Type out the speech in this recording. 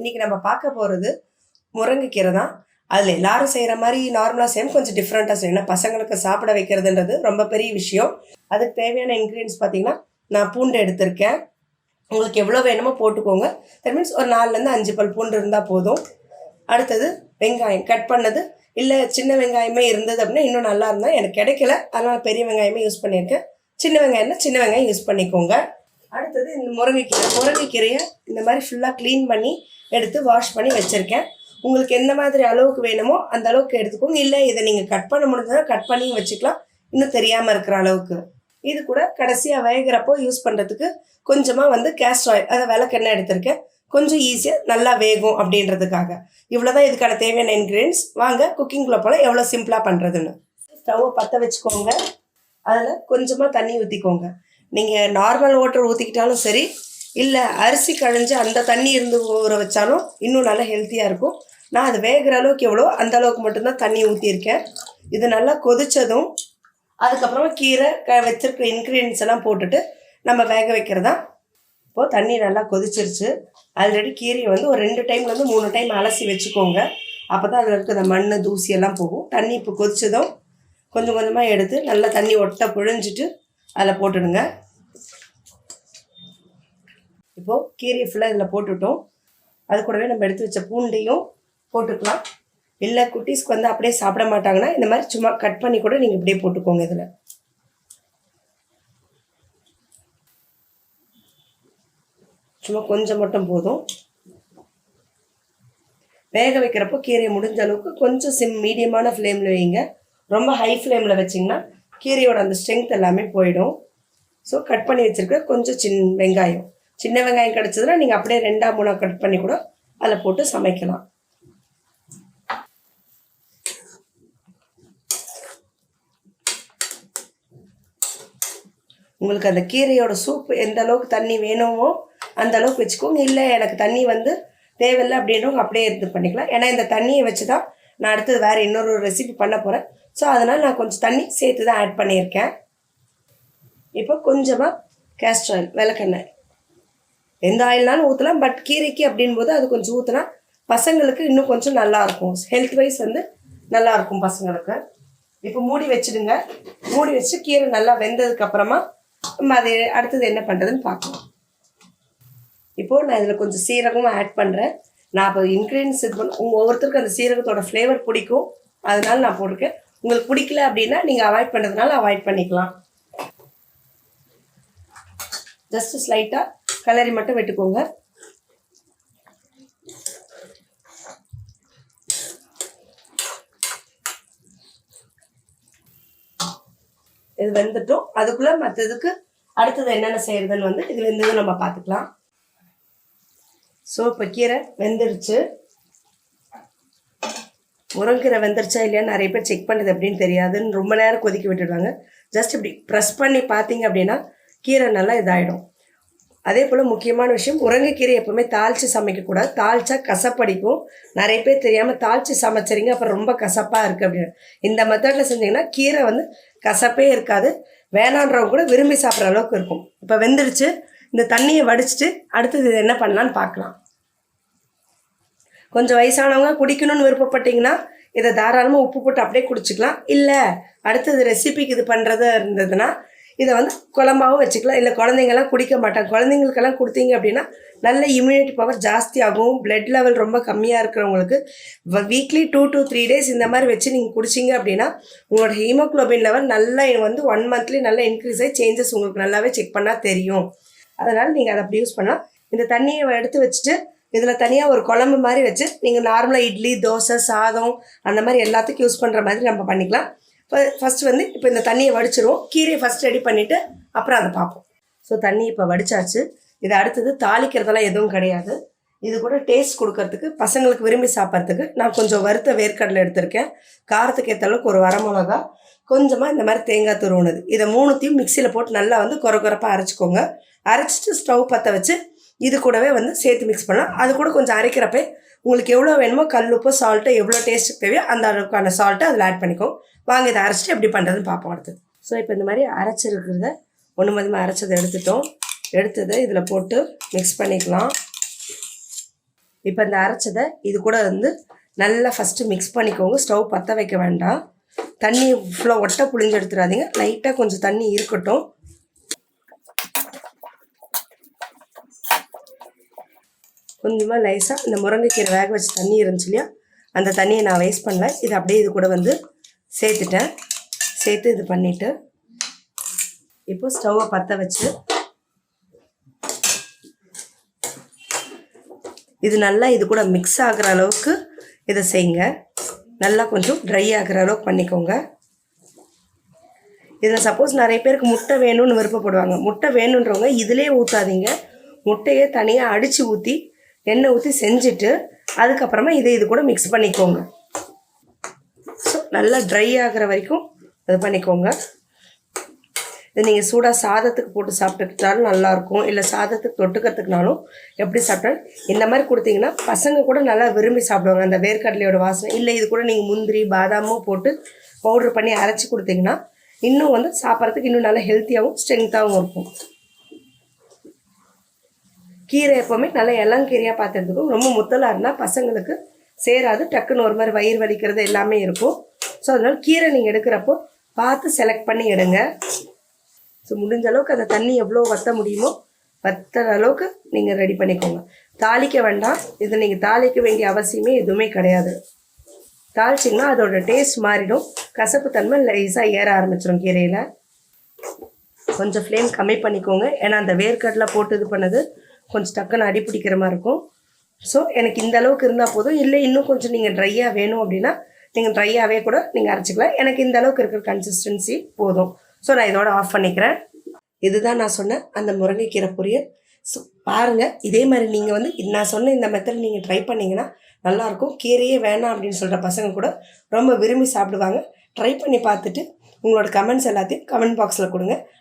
இன்னைக்கு நம்ம பார்க்க போகிறது முருங்கைக்கீரை தான். அதில் எல்லாரும் செய்கிற மாதிரி நார்மலாக சேம் கொஞ்சம் டிஃப்ரெண்ட்டாக செய்யணும். ஏன்னா பசங்களுக்கு சாப்பிட வைக்கிறதுன்றது ரொம்ப பெரிய விஷயம். அதுக்கு தேவையான இன்க்ரீடியன்ஸ் பார்த்தீங்கன்னா நான் பூண்டு எடுத்திருக்கேன். உங்களுக்கு எவ்வளோ வேணுமோ போட்டுக்கோங்க. தட் மீன்ஸ் ஒரு நாலுலேருந்து அஞ்சு பல் பூண்டு இருந்தால் போதும். அடுத்தது வெங்காயம். கட் பண்ணது. இல்லை சின்ன வெங்காயமே இருந்தது அப்படின்னா இன்னும் நல்லா இருந்தால் எனக்கு கிடைக்கல. அதனால் பெரிய வெங்காயமே யூஸ் பண்ணியிருக்கேன். சின்ன வெங்காயம்னா சின்ன வெங்காயம் யூஸ் பண்ணிக்கோங்க. அடுத்தது இந்த முருங்கைக்கீரை. முருங்கைக்கீரையை இந்த மாதிரி ஃபுல்லாக க்ளீன் பண்ணி எடுத்து வாஷ் பண்ணி வச்சுருக்கேன். உங்களுக்கு எந்த மாதிரி அளவுக்கு வேணுமோ அந்த அளவுக்கு எடுத்துக்கோங்க. இல்லை இதை நீங்கள் கட் பண்ண முடிஞ்சதுன்னா கட் பண்ணி வச்சுக்கலாம். இன்னும் தெரியாமல் இருக்கிற அளவுக்கு. இது கூட கடைசியாக வேகிறப்போ யூஸ் பண்ணுறதுக்கு கொஞ்சமாக வந்து கேஸ்ட் ஆயில் அதை விளக்கெண்ணெய் எடுத்திருக்கேன். கொஞ்சம் ஈஸியாக நல்லா வேகும் அப்படின்றதுக்காக. இவ்வளோ தான் இதுக்கான தேவையான இன்க்ரீடியன்ஸ் வாங்க குக்கிங்கில் போல் எவ்வளோ சிம்பிளாக பண்ணுறதுன்னு ஸ்டவ்வை பற்ற வச்சுக்கோங்க. அதில் கொஞ்சமாக தண்ணி ஊற்றிக்கோங்க நீங்கள் நார்மல் வாட்டர் ஊற்றிக்கிட்டாலும் சரி இல்லை அரிசி கழிஞ்சு அந்த தண்ணி இருந்து ஊற வச்சாலும் இன்னும் நல்லா ஹெல்த்தியாக இருக்கும். நான் அது வேகிற அளவுக்கு எவ்வளோ அந்த அளவுக்கு மட்டும்தான் தண்ணி ஊற்றிருக்கேன் இது நல்லா கொதித்ததும் அதுக்கப்புறமா கீரை க வச்சுருக்க இன்க்ரீடியன்ஸ் எல்லாம் போட்டுட்டு நம்ம வேக வைக்கிறதா. இப்போது தண்ணி நல்லா கொதிச்சிருச்சு. ஆல்ரெடி கீரையை வந்து ஒரு ரெண்டு டைம்லேருந்து மூணு டைம் அலசி வச்சுக்கோங்க. அப்போ தான் அதில் இருக்கிற மண் தூசியெல்லாம் போகும். தண்ணி இப்போ கொதிச்சதும் கொஞ்சம் கொஞ்சமாக எடுத்து நல்லா தண்ணி ஒட்ட புழிஞ்சிட்டு அதில் போட்டுடுங்க. இப்போது கீரையை ஃபுல்லாக இதில் போட்டுவிட்டோம் அது கூடவே நம்ம எடுத்து வச்ச பூண்டையும் போட்டுக்கலாம். இல்லை குட்டீஸ்க்கு வந்து அப்படியே சாப்பிட மாட்டாங்கன்னா இந்த மாதிரி சும்மா கட் பண்ணி கூட நீங்கள் இப்படியே போட்டுக்கோங்க இதில். சும்மா கொஞ்சம் மட்டும் போதும். வேக வைக்கிறப்போ கீரையை முடிஞ்ச அளவுக்கு கொஞ்சம் சிம் மீடியமான ஃப்ளேமில் வைங்க. ரொம்ப ஹை ஃப்ளேமில் வச்சிங்கன்னா கீரையோட அந்த ஸ்ட்ரென்த் எல்லாமே போயிடும். ஸோ கட் பண்ணி வச்சுருக்க கொஞ்சம் சின் வெங்காயம். சின்ன வெங்காயம் கிடச்சதுன்னா நீங்கள் அப்படியே ரெண்டாக மூணாக கட் பண்ணி கூட அதில் போட்டு சமைக்கலாம். உங்களுக்கு அந்த கீரையோட சூப் எந்த அளவுக்கு தண்ணி வேணுமோ அந்த அளவுக்கு வச்சுக்கோங்க. இல்லை எனக்கு தண்ணி வந்து தேவையில்லை அப்படின்றவங்க அப்படியே இது பண்ணிக்கலாம். ஏன்னா இந்த தண்ணியை வச்சு தான் நான் அடுத்தது வேறு இன்னொரு ரெசிபி பண்ண போகிறேன் ஸோ அதனால் நான் கொஞ்சம் தண்ணி சேர்த்து தான் ஆட் பண்ணியிருக்கேன். இப்போ கொஞ்சமாக கேஸ்டர் ஆயில் விளக்கெண்ணெய். எந்த ஆயில்னாலும் ஊற்றலாம் பட் கீரைக்கு அப்படின் போது அது கொஞ்சம் ஊற்றினா பசங்களுக்கு இன்னும் கொஞ்சம் நல்லாயிருக்கும் ஹெல்த் வைஸ் வந்து நல்லாயிருக்கும் பசங்களுக்கு. இப்போ மூடி வச்சுடுங்க. மூடி வச்சு கீரை நல்லா வெந்ததுக்கப்புறமா நம்ம அது அடுத்தது என்ன பண்ணுறதுன்னு பார்க்கலாம். இப்போது நான் இதில் கொஞ்சம் சீரகமும் ஆட் பண்ணுறேன் நான் இப்போ இன்க்ரீடியன்ஸ் இது பண்ண உங்கள் ஒவ்வொருத்தருக்கும் அந்த சீரகத்தோட ஃப்ளேவர் பிடிக்கும். அதனால நான் போட்டிருக்கேன். உங்களுக்கு பிடிக்கல அப்படின்னா நீங்கள் அவாய்ட் பண்ணுறதுனால அவாய்ட் பண்ணிக்கலாம். ஜஸ்ட் ஸ்லைட்டாக கலரி மட்டும் வெட்டுக்கோங்க. இது வெந்துட்டோம். அதுக்குள்ளே மற்றதுக்கு அடுத்தது என்னென்ன செய்கிறதுன்னு வந்து இது இருந்தது நம்ம பார்த்துக்கலாம் ஸோ இப்போ கீரை வெந்துருச்சு. முருங்கீரை வெந்துருச்சா இல்லையான்னு நிறைய பேர் செக் பண்ணுறது எப்படின்னு தெரியாதுன்னு ரொம்ப நேரம் கொதிக்க விட்டுடுவாங்க. ஜஸ்ட் இப்படி ப்ரெஸ் பண்ணி பார்த்தீங்க அப்படின்னா கீரை நல்லா இதாகிடும் அதே போல் முக்கியமான விஷயம் முருங்கைக்கீரை எப்போவுமே தாளித்து சமைக்கக்கூடாது. தாளிச்சா கசப்படிக்கும். நிறைய பேர் தெரியாமல் தாளித்து சமைச்சறீங்க அப்புறம் ரொம்ப கசப்பாக இருக்குது அப்படின்னு. இந்த மெத்தடில் செஞ்சிங்கன்னா கீரை வந்து கசப்பே இருக்காது. வேணான்றவங்க கூட விரும்பி சாப்பிட்ற அளவுக்கு இருக்கும். இப்போ வெந்துடுச்சு. இந்த தண்ணியை வடிச்சிட்டு அடுத்தது என்ன பண்ணலான்னு பார்க்கலாம். கொஞ்சம் வயசானவங்க குடிக்கணும்னு விருப்பப்பட்டீங்கன்னா இதை தாராளமாக உப்பு போட்டு அப்படியே குடிச்சிக்கலாம். இல்லை அடுத்தது ரெசிபிக்கு இது பண்ணுறது இருந்ததுன்னா இதை வந்து குழம்பாகவும் வச்சுக்கலாம். இல்லை குழந்தைங்கெல்லாம் குடிக்க மாட்டாங்க. குழந்தைங்களுக்கெல்லாம் கொடுத்தீங்க அப்படின்னா நல்ல இம்யூனிட்டி பவர் ஜாஸ்தியாகும். பிளட் லெவல் ரொம்ப கம்மியாக இருக்கிறவங்களுக்கு weekly two to three days இந்த மாதிரி வச்சு நீங்கள் குடிச்சிங்க அப்படின்னா உங்களோட ஹீமோக்ளோபின் லெவல் நல்லா வந்து ஒன் மந்த்லி நல்லா இன்க்ரீஸ் ஆகி சேஞ்சஸ் உங்களுக்கு நல்லாவே செக் பண்ணால் தெரியும். அதனால் நீங்கள் அதை அப்படி யூஸ் பண்ணலாம். இந்த தண்ணியை எடுத்து வச்சுட்டு இதில் தனியாக ஒரு குழம்பு மாதிரி வச்சு நீங்கள் நார்மலாக இட்லி தோசை சாதம் அந்த மாதிரி எல்லாத்துக்கும் யூஸ் பண்ணுற மாதிரி நம்ம பண்ணிக்கலாம். ஃபஸ்ட்டு வந்து இப்போ இந்த தண்ணியை வடிச்சிருவோம். கீரையை ஃபஸ்ட் ரெடி பண்ணிவிட்டு அப்புறம் அதை பார்ப்போம். ஸோ தண்ணி இப்போ வடிச்சாச்சு. இது அடுத்தது தாளிக்கிறதெல்லாம் எதுவும் கிடையாது. இது கூட டேஸ்ட் கொடுக்கறதுக்கு பசங்களுக்கு விரும்பி சாப்பிட்றதுக்கு நான் கொஞ்சம் வறுத்த வேர்க்கடலை எடுத்திருக்கேன். காரத்துக்கு ஏற்ற அளவுக்கு ஒரு வரமிளகா கொஞ்சமாக இந்த மாதிரி தேங்காய் துருவணுது இதை மூணுத்தையும் மிக்சியில் போட்டு நல்லா வந்து குறை குறைப்பாக அரைச்சிக்கோங்க. அரைச்சிட்டு ஸ்டவ் பற்ற வச்சு இது கூடவே வந்து சேர்த்து மிக்ஸ் பண்ணலாம். அது கூட கொஞ்சம் அரைக்கிறப்ப உங்களுக்கு எவ்வளோ வேணுமோ கல் உப்பு சால்ட்டு எவ்வளோ டேஸ்ட்டுக்கு தேவையோ அந்த அளவுக்கான சால்ட்டை அதில் ஆட் பண்ணிக்கோ. வாங்க இதை அரைச்சிட்டு எப்படி பண்ணுறதுன்னு பார்ப்போம் அடுத்தது. ஸோ இப்போ இந்த மாதிரி அரைச்சிருக்கிறத ஒன்று மதியமாக அரைச்சதை எடுத்துட்டோம். எடுத்ததை இதில் போட்டு மிக்ஸ் பண்ணிக்கலாம். இப்போ இந்த அரைச்சதை இது கூட வந்து நல்லா ஃபஸ்ட்டு மிக்ஸ் பண்ணிக்கோங்க. ஸ்டவ் பற்ற வைக்க வேண்டாம். தண்ணி ஃபுல்லாக ஒட்டை புழிஞ்சு எடுத்துடாதீங்க. லைட்டாக கொஞ்சம் தண்ணி இருக்கட்டும். கொஞ்சமாக லைஸாக இந்த முருங்கைக்கீரை வேக வச்ச தண்ணி இருந்துச்சு இல்லையா? அந்த தண்ணியை நான் வேஸ்ட் பண்ணல. இது அப்படியே இது கூட வந்து சேர்த்துட்டேன். சேர்த்து இது பண்ணிவிட்டு இப்போ ஸ்டவ்வை பற்ற வச்சு இது நல்லா இது கூட மிக்ஸ் ஆகிற அளவுக்கு இதை செய்யுங்க. நல்லா கொஞ்சம் ட்ரை ஆகுற அளவுக்கு பண்ணிக்கோங்க. இதில் சப்போஸ் நிறைய பேருக்கு முட்டை வேணும்னு விருப்பப்படுவாங்க. முட்டை வேணுன்றவங்க இதிலே ஊற்றாதீங்க முட்டையை தனியாக அடித்து ஊற்றி எண்ணெய் ஊற்றி செஞ்சுட்டு அதுக்கப்புறமா இதை இது கூட மிக்ஸ் பண்ணிக்கோங்க. ஸோ நல்லா ட்ரை ஆகிற வரைக்கும் இது பண்ணிக்கோங்க. இது நீங்கள் சூடாக சாதத்துக்கு போட்டு சாப்பிட்டுக்கிட்டாலும் நல்லாயிருக்கும். இல்லை சாதத்துக்கு தொட்டுக்கிறதுக்குனாலும் எப்படி சாப்பிட்டாலும் இந்த மாதிரி கொடுத்தீங்கன்னா பசங்க கூட நல்லா விரும்பி சாப்பிடுவாங்க. அந்த வேர்க்கடலையோட வாசனை. இல்லை இது கூட நீங்கள் முந்திரி பாதாமும் போட்டு பவுட்ரு பண்ணி அரைச்சி கொடுத்தீங்கன்னா இன்னும் வந்து சாப்பிட்றதுக்கு இன்னும் நல்லா ஹெல்த்தியாகவும் ஸ்ட்ரென்த்தாகவும் இருக்கும். கீரை எப்போவுமே நல்லா இளங்கீரையாக பார்த்துருந்துக்கும் ரொம்ப முத்தலாக இருந்தால் பசங்களுக்கு சேராது டக்குன்னு ஒரு மாதிரி வயிறு வலிக்கிறது எல்லாமே இருக்கும். ஸோ அதனால் கீரை நீங்கள் எடுக்கிறப்போ பார்த்து செலக்ட் பண்ணி எடுங்க. ஸோ முடிஞ்ச அளவுக்கு அந்த தண்ணி எவ்வளோ வற்ற முடியுமோ வற்ற அளவுக்கு நீங்கள் ரெடி பண்ணிக்கோங்க. தாளிக்க வேண்டாம். இதை நீங்கள் தாளிக்க வேண்டிய அவசியமே எதுவுமே கிடையாது. தாளிச்சிங்கன்னா அதோட டேஸ்ட் மாறிடும். கசப்பு தன்மை லைஸாக ஏற ஆரம்பிச்சிடும் கீரையில். கொஞ்சம் ஃப்ளேம் கம்மி பண்ணிக்கோங்க. ஏன்னா அந்த வேர்க்கடலை போட்டு இது பண்ணது கொஞ்சம் டக்குன்னு அடி பிடிக்கிற மாதிரி இருக்கும். ஸோ எனக்கு இந்த அளவுக்கு இருந்தால் போதும். இல்லை இன்னும் கொஞ்சம் நீங்கள் ட்ரையாக வேணும் அப்படின்னா நீங்கள் ட்ரையாகவே கூட நீங்கள் அரைச்சிக்கலாம். எனக்கு இந்த அளவுக்கு இருக்கிற கன்சிஸ்டன்சி போதும். ஸோ நான் இதோட ஆஃப் பண்ணிக்கிறேன். இதுதான் நான் சொன்னேன் அந்த முருங்கைக்கீரை பொரியல். ஸோ பாருங்கள் இதே மாதிரி நீங்கள் வந்து நான் சொன்ன இந்த மெத்தட் நீங்கள் ட்ரை பண்ணிங்கன்னா நல்லாயிருக்கும். கீரையே வேணாம் அப்படின்னு சொல்கிற பசங்க கூட ரொம்ப விரும்பி சாப்பிடுவாங்க. ட்ரை பண்ணி பார்த்துட்டு உங்களோட கமெண்ட்ஸ் எல்லாத்தையும் கமெண்ட் பாக்ஸில் கொடுங்க.